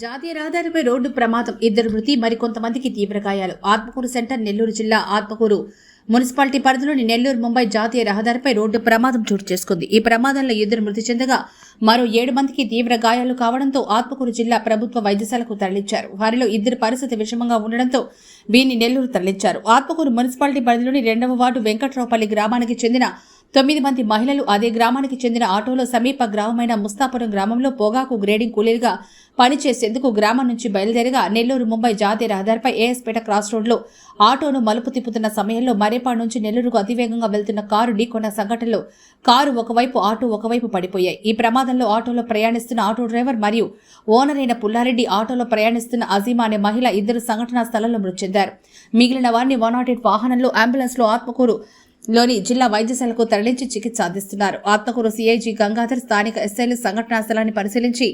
జాతీయ రహదారిపై రోడ్డు ప్రమాదం ఇద్దరు మృతి మరికొంతమందికి తీవ్ర గాయాలు. ఆత్మకూరు సెంటర్ నెల్లూరు జిల్లా ఆత్మకూరు మున్సిపాలిటీ పరిధిలోని నెల్లూరు ముంబై జాతీయ రహదారిపై రోడ్డు ప్రమాదం చోటు చేసుకుంది. ఈ ప్రమాదంలో ఇద్దరు మృతి చెందగా మరో ఏడు మందికి తీవ్ర గాయాలు కావడంతో ఆత్మకూరు జిల్లా ప్రభుత్వ వైద్యశాలకు తరలించారు. వారిలో ఇద్దరి పరిస్థితి విషమంగా ఉండడంతో వీరిని నెల్లూరు తరలించారు. ఆత్మకూరు మున్సిపాలిటీ పరిధిలోని రెండవ వార్డు వెంకట్రావుపల్లి గ్రామానికి చెందిన తొమ్మిది మంది మహిళలు అదే గ్రామానికి చెందిన ఆటోలో సమీప గ్రామమైన ముస్తాపురం గ్రామంలో పొగాకు గ్రేడింగ్ కూలీలుగా పనిచేసేందుకు గ్రామం నుంచి బయలుదేరగా నెల్లూరు ముంబై జాతీయ రహదారిపై ఏఎస్పేట క్రాస్ రోడ్లో ఆటోను మలుపు తిప్పుతున్న సమయంలో మరేపాడు నుంచి నెల్లూరుకు అతివేగంగా వెళ్తున్న కారు ఢీకొన్న సంఘటనలో కారు ఒకవైపు ఆటో ఒకవైపు పడిపోయాయి. ఈ ప్రమాదంలో ఆటోలో ప్రయాణిస్తున్న ఆటో డ్రైవర్ మరియు ఓనర్ అయిన పుల్లారెడ్డి ఆటోలో ప్రయాణిస్తున్న అజీమా అనే మహిళ ఇద్దరు సంఘటనా స్థలంలో మృతి చెందారు. మిగిలిన వారిని వన్ నాట్ ఎయిట్ వాహనంలో అంబులెన్స్లో ఆత్మకూరు లోని జిల్లా వైద్యశాలకు తరలించి చికిత్స అందిస్తున్నారు. ఆత్మకూరు సీఐజీ గంగాధర్ స్థానిక ఎస్ఐలు సంఘటనా స్థలాన్ని పరిశీలించి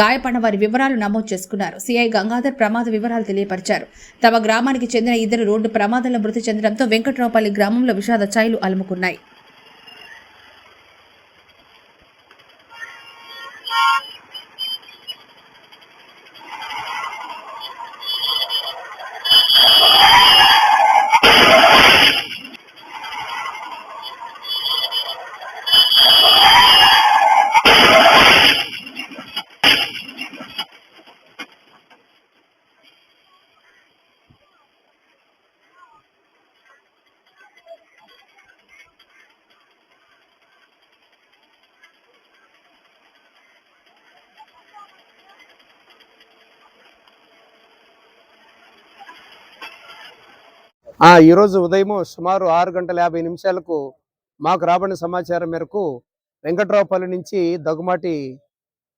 గాయపడిన వారి వివరాలు నమోదు చేసుకున్నారు. సీఐ గంగాధర్ ప్రమాద వివరాలు తెలియపరిచారు. తమ గ్రామానికి చెందిన ఇద్దరు రోడ్డు ప్రమాదంలో మృతి చెందడంతో వెంకట్రావుపల్లి గ్రామంలో విషాద ఛాయలు అలుముకున్నాయి. ఈరోజు ఉదయం సుమారు ఆరు గంటల యాభై నిమిషాలకు మాకు రాబడిన సమాచారం మేరకు వెంకట్రావుపల్లి నుంచి దగ్గుమాటి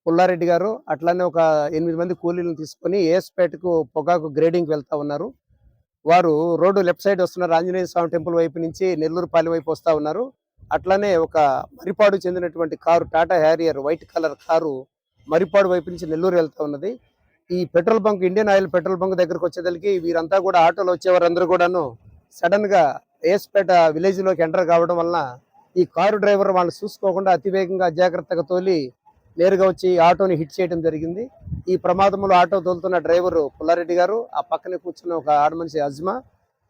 పుల్లారెడ్డి గారు అట్లానే ఒక ఎనిమిది మంది కూలీలను తీసుకొని ఏఎస్పేటకు పొగాకు గ్రేడింగ్కి వెళ్తా ఉన్నారు. వారు రోడ్డు లెఫ్ట్ సైడ్ వస్తున్నారు ఆంజనేయ స్వామి టెంపుల్ వైపు నుంచి నెల్లూరుపాలెం వైపు వస్తా ఉన్నారు. అట్లానే ఒక మరిపాడు చెందినటువంటి car Tata Harrier white colour car Maripadu వైపు నుంచి నెల్లూరు వెళ్తా ఉన్నది. ఈ petrol bunk Indian oil petrol bunk దగ్గరకు వచ్చేసరికి వీరంతా కూడా ఆటోలో వచ్చేవారందరూ కూడాను సడన్గా ఏస్పేట విలేజ్లోకి ఎంటర్ కావడం వలన ఈ కారు డ్రైవర్ వాళ్ళు చూసుకోకుండా అతివేగంగా జాగ్రత్తగా తోలి నేరుగా వచ్చి ఆటోని హిట్ చేయడం జరిగింది. ఈ ప్రమాదంలో ఆటో తోలుతున్న డ్రైవరు పుల్లారెడ్డి గారు ఆ పక్కనే కూర్చున్న ఒక ఆడ మనిషి అజ్మా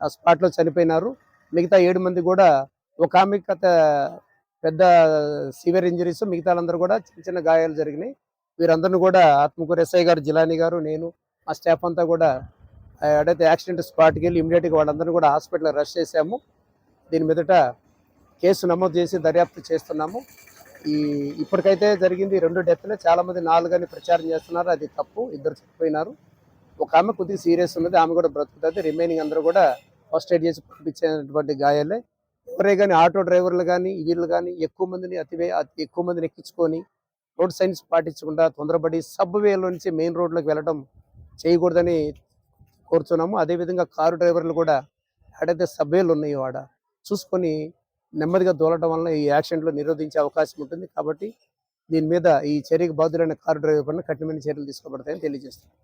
ఆ స్పాట్లో చనిపోయినారు. మిగతా ఏడు మంది కూడా ఒక ఆమె పెద్ద సివియర్ ఇంజరీస్ మిగతా వాళ్ళందరూ కూడా చిన్న చిన్న గాయాలు జరిగినాయి. వీరందరిని కూడా ఆత్మకూరు ఎస్ఐ గారు జిలానీ గారు నేను మా స్టాఫ్ అంతా కూడా ఆ, ఎడైతే యాక్సిడెంట్ స్పాట్కి వెళ్ళి ఇమీడియట్గా వాళ్ళందరినీ కూడా హాస్పిటల్ రష్ చేశాము. దీని మీదట కేసు నమోదు చేసి దర్యాప్తు చేస్తున్నాము. ఈ ఇప్పటికైతే జరిగింది రెండు డెత్లే. చాలామంది నాలుగని ప్రచారం చేస్తున్నారు. అది తప్పు. ఇద్దరు చనిపోయినారు ఒక ఆమె కొద్దిగా సీరియస్ ఉన్నది. ఆమె కూడా బ్రతుకుతుంది. రిమైనింగ్ అందరూ కూడా ఫస్ట్ ఎయిడ్ చేసి పంపించేటువంటి గాయాలే. ఎవరే కానీ ఆటో డ్రైవర్లు కానీ వీళ్ళు కానీ ఎక్కువ మందిని అతివే అతి ఎక్కువ మందిని ఎక్కించుకొని రోడ్ సైన్స్ పాటించకుండా తొందరపడి సబ్ వేలో నుంచి మెయిన్ రోడ్లోకి వెళ్ళడం చేయకూడదని కోరుతున్నాము అదేవిధంగా కారు డ్రైవర్లు కూడా ఎక్కడైతే సబ్వేలు ఉన్నాయో ఆడ చూసుకొని నెమ్మదిగా దోలటం వలన ఈ యాక్సిడెంట్లు నిరోధించే అవకాశం ఉంటుంది కాబట్టి దీని మీద ఈ చర్యకు బాధ్యులైన కారు డ్రైవర్ పైన కఠినమైన చర్యలు తీసుకోబడతాయని తెలియజేస్తున్నాను